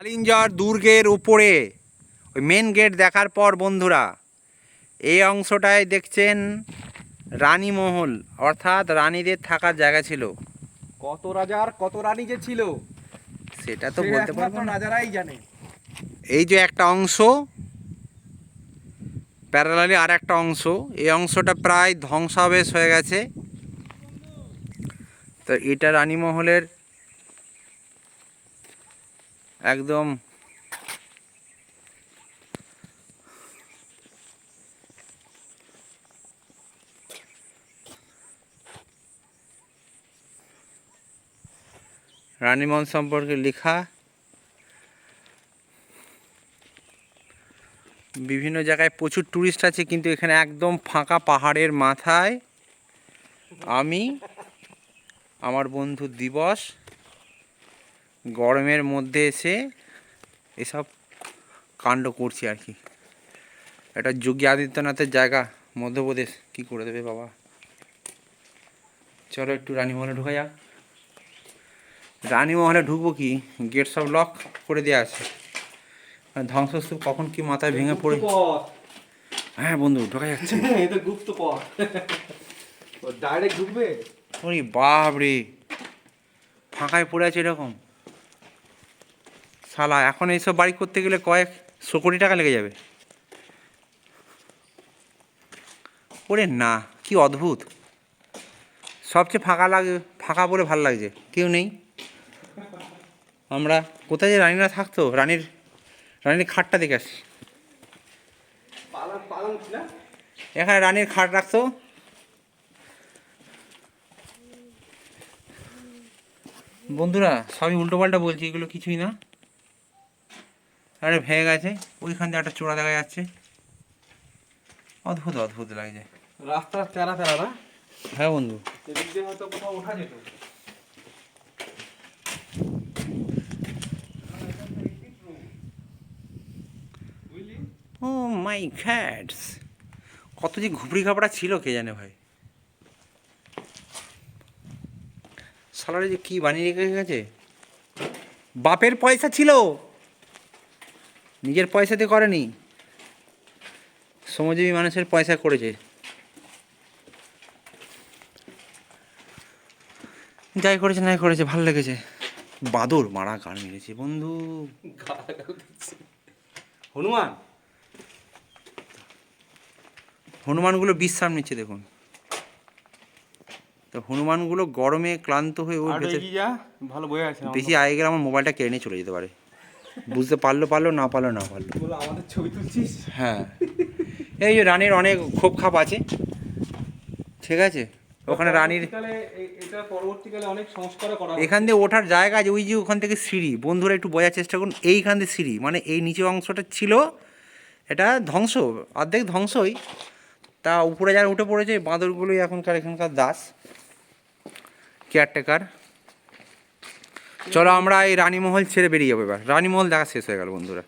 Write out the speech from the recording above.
কালিঞ্জর দুর্গের উপরে ওই মেন গেট দেখার পর বন্ধুরা এই অংশটায় দেখছেন রানীমহল অর্থাৎ রানীদের থাকার জায়গা ছিল। কত রাজার কত রানী যে ছিল? সেটা তো বলতে পারব না। রাজারাই জানে। এই যে একটা অংশ প্যারালালি আর একটা অংশ এই অংশটা প্রায় ধ্বংসাবেশ হয়ে গেছে। তো এটা রানীমহলের একদম। রানীমহল সম্পর্কে লেখা। বিভিন্ন জায়গায় প্রচুর ট্যুরিস্ট আছে, কিন্তু এখানে একদম ফাঁকা পাহাড়ের মাথায় আমি, আমার বন্ধু দিবস গরমের মধ্যে এসে এসব কাণ্ড করছি আর কি। এটা যোগী আদিত্যনাথের জায়গা মধ্যপ্রদেশ। কি করে দেবে বাবা? চলো একটু রানীমহলে ঢুকা যাক। রানীমহলে ঢুকবো কি? গেট সব লক করে দেওয়া আছে। ধ্বংসস্তূপ কখন কি মাথায় ভেঙে পড়ে? হ্যাঁ বন্ধু ঢোকা যাচ্ছে। গুপ্ত পথ। ডাইরেক্ট ঢুকবে? ওরে বাপ রে ফাঁকায় পড়ে আছে এরকম। শালা, এখন এইসব বাড়ি করতে গেলে কয়েক শো কোটি টাকা লেগে যাবে। ওরে না, কি অদ্ভুত। সবচেয়ে ফাঁকা লাগে, ফাঁকা বলে ভালো লাগছে, কেউ নেই। আমরা, কোথায় যে রানীরা থাকতো, রানীর রানীর খাটটা দেখে আসি। এখানে রানীর খাট রাখতো। বন্ধুরা, সবই উল্টো পাল্টা বলছি, এগুলো কিছুই না। আরে ভেঙে গেছে ওইখান দিয়ে একটা চোরা দেখা যাচ্ছে। অদ্ভুত অদ্ভুত লাগছে। রাস্তা তেরা তেরা না? হ্যাঁ বন্ধু। এদিক দিয়ে হয়তো কোথাও ওঠা যেত। ও মাই ঘ্যাটস কত যে ঘুপড়ি খাপড়া ছিল কে জানে ভাই। সালারে যে কি বানিয়ে রেখে গেছে? বাপের পয়সা ছিল। নিজের পয়সাতে করেনি। শ্রমজীবী মানুষের পয়সা করেছে। যাই করেছে নাই করেছে ভালো লেগেছে। বাদর মারা গান মেরেছে বন্ধু। হনুমান। হনুমানগুলো বিশ্রাম নিচ্ছে দেখুন। তো হনুমানগুলো গরমে ক্লান্ত হয়ে আছে বেশি আগে গেলে আমার মোবাইলটা কেড়ে নিয়ে চলে যেতে পারে। বুঝতে পারল পারল না পারল না পারল। আমাদের ছবি তুলছিস? হ্যাঁ। এই যে রানীর অনেক ক্ষোভ খাপ আছে। ঠিক আছে? ওখানে রানীর এখান দিয়ে ওঠার জায়গা আছে ওই যে ওখান থেকে সিঁড়ি। বন্ধুরা একটু বোঝার চেষ্টা করুন এইখান দিয়ে সিঁড়ি। মানে এই নিচে অংশটা ছিল এটা ধ্বংস অর্ধেক ধ্বংসই তা উপরে যারা উঠে পড়েছে বাঁদরগুলোই এখনকার এখানকার দাস। কেয়ারটেকার। চলো আমরা এই রানীমহল ছেড়ে বেরিয়ে যাব এবার। রানীমহল দেখা শেষ হয়ে গেল বন্ধুরা।